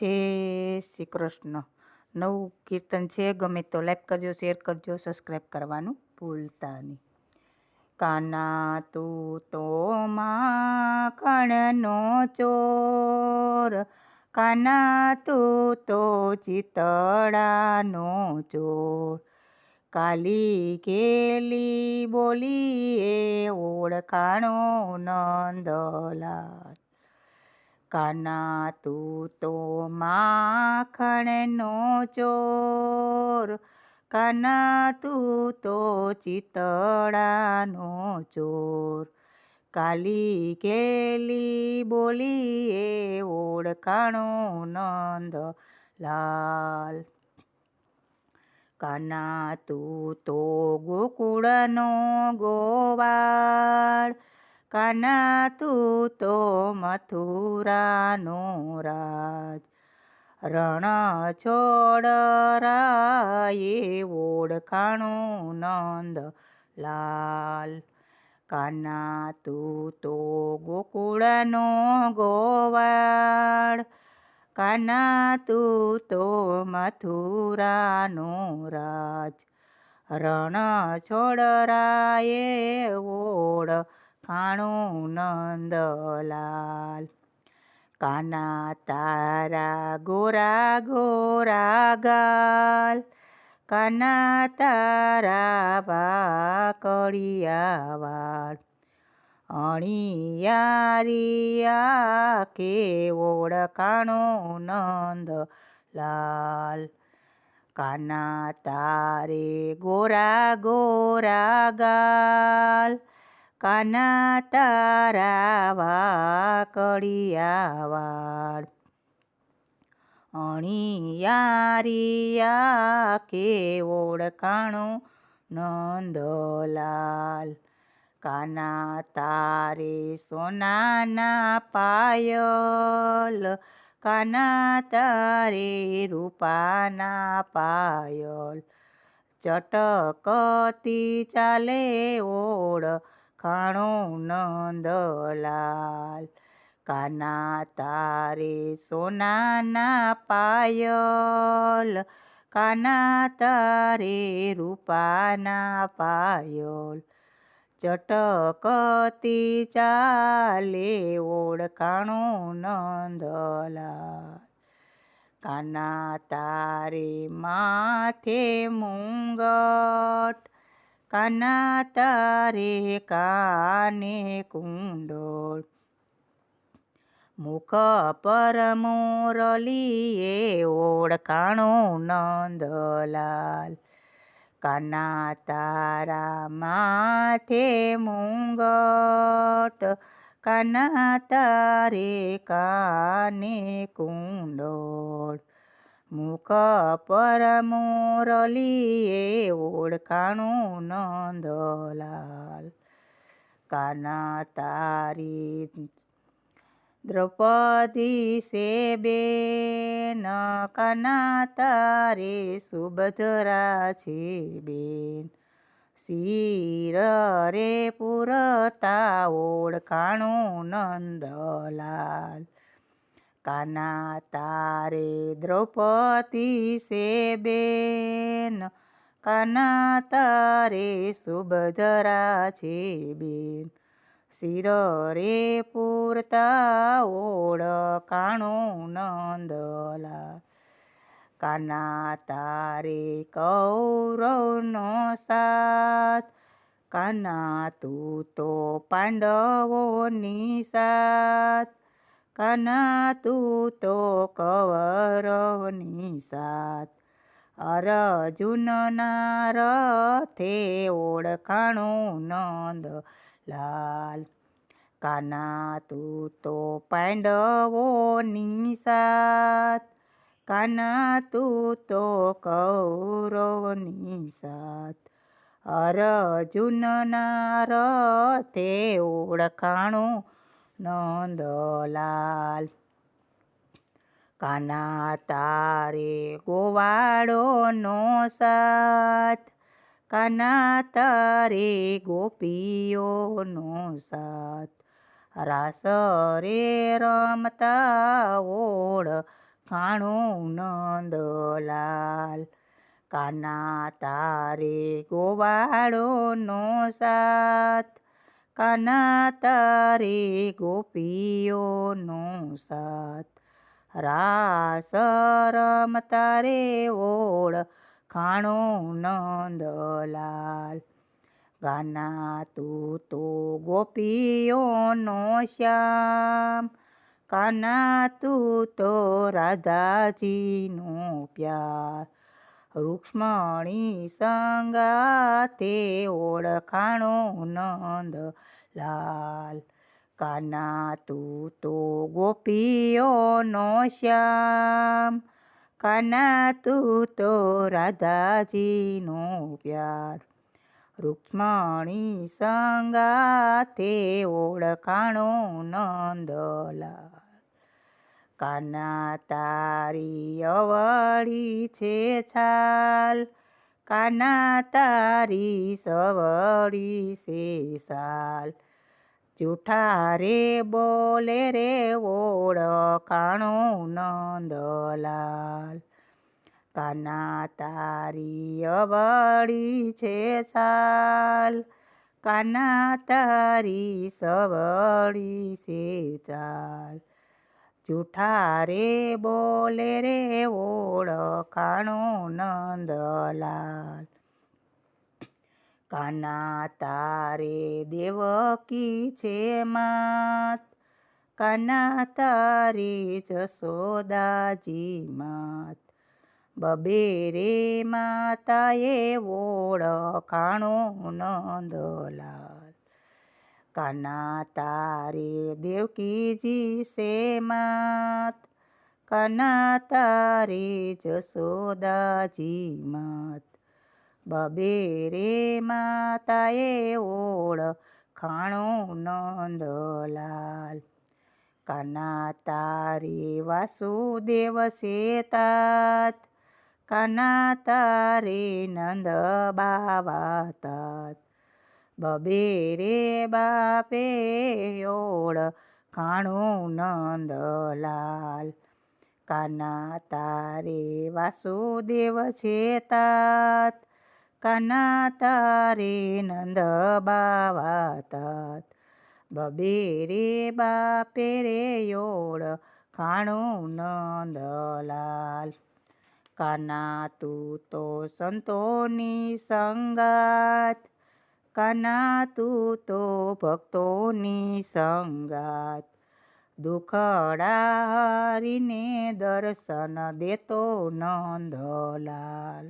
જય શ્રી કૃષ્ણ. નવું કીર્તન છે, ગમે તો લાઈક કરજો, શેર કરજો સબસ્ક્રાઈબ કરવાનું ભૂલતા નહીં. કાના તું તો માખણનો ચોર, કાના તું તો ચિતડાનો ચોર. કાલી કેલી બોલીએ, ઓળખાણો નંદલાલ કાના તું તો માખણનો ચોર કાના તું તો ચિતડાનો ચોર. કાલી કેલી બોલીએ ઓળખાણો નંદ લાલ. કાના તું તો ગોકુળનો ગોવાળ કાના તું તો મથુરાનો રાજ. રણ છોડ રાયે ઓળખાણું નંદ લાલ. કાના તું તો ગોકુળનો ગોવાળ. કાના તું તો મથુરાનો રાજ. રણ છોડરાયે ઓળ ખાણું નંદલાલ. કાના તારા ગોરા ગોરા ગાલ. કાના તારા વાકડિયા વાળ. અણિયારિયા કે ઓળખાણો નંદ લાલ કાના તારે ગોરા ગોરા ગાલ. કાના તારા વાકડિયા વાળ અણિયારિયા કે ઓળખાણો નંદલાલ. કાના તારે સોનાના પાયલ. કાના તારે રૂપાના પાયલ. ચટકતી ચાલે ઓળ ખાણો નંદલાલ. કાના તારે સોનાના પાયલ. કાના તારે રૂપાના પાયલ. ચટકતી ચાલે ઓળખાણો નંદલાલ. કાના તારે માથે મુંગટ કાના તારે કાને કુંડોળ મુખ પર મોરલીએ ઓળખાણો નંદલાલ કાના તારા માથે મુંગટ કાના તારે કાને કુંડળ મુખ પર મોરલીએ ઓળખાણું નંદલાલ. કાના તારી દ્રૌપદી સે બેન, કાના તારે સુભદ્રા છે બેન. શિર રે પુરતા ઓળખાણું નંદલાલ. કાના તારે દ્રૌપદી સે બેન? કાના તારે સુભદ્રા છે બેન? શિર રે પૂરતા કાણો નંદલા કાના તારે કૌરવનો સાથ? કાના તું તો પાંડવોની સાથ? કાના તું તો કૌરવની સાથ અરજુનના રથે ઓળખાણું નંદ લાલ. કાના તું તો પાંડવોની સાથ કાના તું તો કૌરવની સાથ અરજુનના રથે ઓળખાણું નંદલાલ કાના તારે ગોવાળોનો સાથ. કાના તારે ગોપીઓનો સાથ. રાસ રે રમતા ઓળ ખાણું નંદલાલ કાના તારે ગોવાળો નો સાથ. કાના તારે ગોપીઓ સાથ રાસ રમતા રે ઓળ ખાણો નંદલાલ ગાના તું તો ગોપીઓનો શ્યામ કાના તું તો રાધાજીનો પ્યાર રૂક્ષ્મણી સંગાતે ઓળખાણો નંદ લાલ. કાના તું તો ગોપીઓનો શ્યામ. કાના તું તો રાધાજીનો પ્યાર. રૂક્ષ્મણી સંગાતે ઓળખાણો નંદલાલ કાના તારી અવળી છે છાલ. કાના તારી સવળી છે સાલ. જૂઠા રે બોલે રે ઓળખાણો નંદલાલ કાના તારી અવળી છે છાલ. કાના તારી સવળી છે ચાલ. જૂઠા રે બોલે રે ઓળખાણો નંદલાલ. કાના તારે દેવકી છે માત? કાના તારે જસોદાજી માત? બબે રે માતાએ ઓળખાણો નંદલાલ. કાના તારે દેવકીજી સે માત કાના તારે જશોદાજી માત બબે રે માતાએ ઓળખાણો નંદલાલ કાના તારે વાસુદેવ સેતાત કાના તારે નંદ બાવા તાત બબે રે બાપે ઓળખાણું નંદલાલ. કાના તારે વાસુદેવ છે તાત કાના તારે નંદ બાવા તાત બબે રે બાપે રે ઓળખાણું નંદલાલ. કાના તું તો સંતોની સંગાત કાના તું તો ભક્તોની સંગાત દુખડા હરીને દર્શન દેતો નંદલાલ.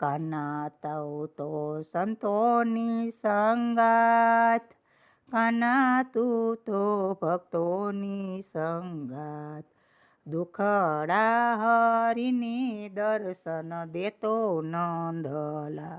કાના તવ તો સંતોની સંગાત કાના તું તો ભક્તોની સંગાત. દુખડા હરીને દર્શન દેતો નંદલા